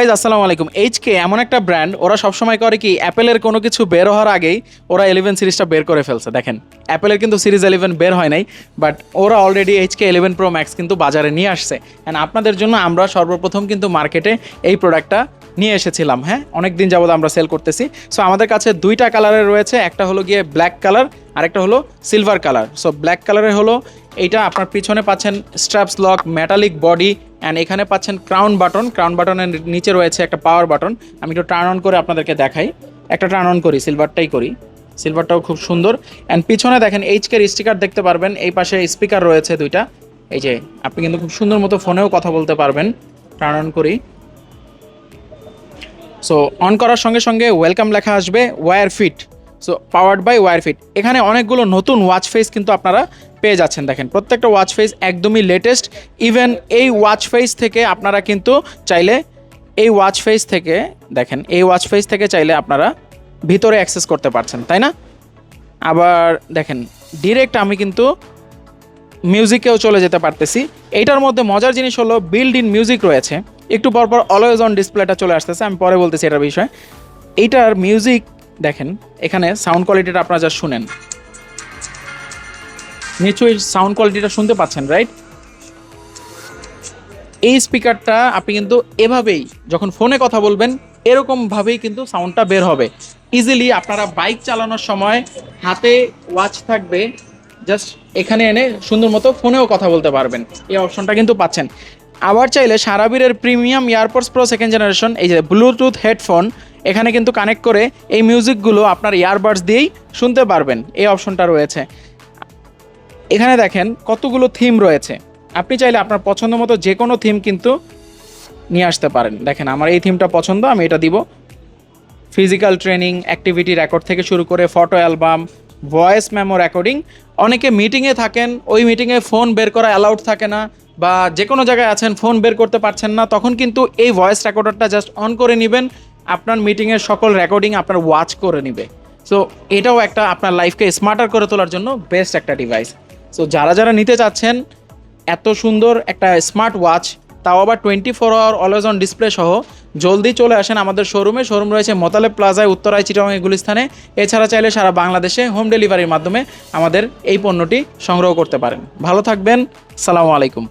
Guys আসসালামু আলাইকুম। HK এমন একটা ব্র্যান্ড ওরা সবসময় করে কি অ্যাপেলের কোনো কিছু বের হওয়ার আগেই ওরা ইলেভেন সিরিজটা বের করে ফেলছে। দেখেন অ্যাপেলের কিন্তু সিরিজ ইলেভেন বের হয় নাই বাট ওরা already H K eleven pro max কিন্তু বাজারে নিয়ে আসছে। অ্যান্ড আপনাদের জন্য আমরা সর্বপ্রথম কিন্তু মার্কেটে এই প্রোডাক্টটা নিয়ে এসেছিলাম হ্যাঁ? অনেক দিন যাবত আমরা সেল করতেছি। সো আমাদের কাছে দুইটা কালারের রয়েছে, একটা হলো গিয়ে ব্ল্যাক কালার আরেকটা হলো সিলভার কালার সো ব্ল্যাক কালারের হলো, এইটা আপনার পিছনে পাচ্ছেন straps lock metallic body and এখানে পাচ্ছেন ক্রাউন বাটন ক্রাউন বাটনের নিচে রয়েছে একটা পাওয়ার বাটন আমি একটু টার্ন অন করে আপনাদেরকে দেখাই। একটা টার্ন অন করি সিলভারটাই করি। সিলভারটাও খুব সুন্দর। অ্যান্ড পিছনে দেখেন এইচকের স্টিকার দেখতে পারবেন। এই পাশে স্পিকার রয়েছে দুইটা। এই যে, আপনি কিন্তু খুব সুন্দর মতো ফোনেও কথা বলতে পারবেন। টার্ন অন করি। সো অন করার সঙ্গে সঙ্গে ওয়েলকাম লেখা আসবে Wearfit so powered by Wearfit এখানে অনেকগুলো নতুন ওয়াচ ফেস কিন্তু আপনারা পেয়ে যাচ্ছেন। দেখেন, প্রত্যেকটা ওয়াচ ফেস একদমই লেটেস্ট ইভেন এই ওয়াচ ফেস থেকে আপনারা কিন্তু চাইলে এই ওয়াচ ফেস থেকে, দেখেন, এই ওয়াচ ফেস থেকে চাইলে আপনারা ভিতরে অ্যাক্সেস করতে পারছেন, তাই না? আবার, দেখেন ডিরেক্ট আমি কিন্তু মিউজিকেও চলে যেতে পারতেছি। এইটার মধ্যে মজার জিনিস হলো বিল্ড ইন মিউজিক রয়েছে। একটু পরপর অলওয়েজ অন ডিসপ্লেটা চলে আসতেছে, আমি পরে বলতেছি এটার বিষয়ে। এইটার মিউজিক দেখেন, এখানে সাউন্ড কোয়ালিটিটা আপনারা যা শুনেন। নিশ্চয়ই সাউন্ড কোয়ালিটিটা শুনতে পাচ্ছেন রাইট এই স্পিকারটা আপনি কিন্তু এভাবেই যখন ফোনে কথা বলবেন, এরকমভাবেই কিন্তু সাউন্ডটা বের হবে। ইজিলি আপনারা বাইক চালানোর সময় হাতে ওয়াচ থাকবে জাস্ট এখানে এনে সুন্দর মতো ফোনেও কথা বলতে পারবেন। এই অপশনটা কিন্তু পাচ্ছেন। আবার চাইলে সারাবীরের premium earpods pro second generation, এই যে ব্লুটুথ হেডফোন এখানে কিন্তু কানেক্ট করে এই মিউজিকগুলো আপনার ইয়ারবাডস দিয়েই শুনতে পারবেন। এই অপশনটা রয়েছে। এখানে দেখেন কতগুলো থিম রয়েছে। আপনি চাইলে আপনার পছন্দ মতো যে কোনো থিম কিন্তু নিয়ে আসতে পারেন। দেখেন আমার এই থিমটা পছন্দ, আমি এটা দিব। ফিজিক্যাল ট্রেনিং অ্যাক্টিভিটি রেকর্ড থেকে শুরু করে photo album voice memo recording. অনেকে মিটিংয়ে থাকেন, ওই মিটিংয়ে ফোন বের করা অ্যালাউড থাকে না বা যে কোনো জায়গায় আছেন, ফোন বের করতে পারছেন না, তখন কিন্তু এই ভয়েস রেকর্ডারটা জাস্ট অন করে নেবেন। আপনার মিটিংয়ের সকল রেকর্ডিং আপনার ওয়াচ করে নেবে। সো এটাও একটা আপনার লাইফকে স্মার্টার করে তোলার জন্য বেস্ট একটা ডিভাইস সো যারা যারা নিতে চাচ্ছেন, এত সুন্দর একটা স্মার্ট ওয়াচ তাও আবার twenty four hour always on display সহ জলদি চলে আসেন আমাদের শোরুমে। শোরুম রয়েছে মতালে প্লাজায়, উত্তরায় চিটাং গুলিস্থানে এছাড়া চাইলে সারা বাংলাদেশে হোম ডেলিভারির মাধ্যমে আমাদের এই পণ্যটি সংগ্রহ করতে পারেন। ভালো থাকবেন। সালামু আলাইকুম।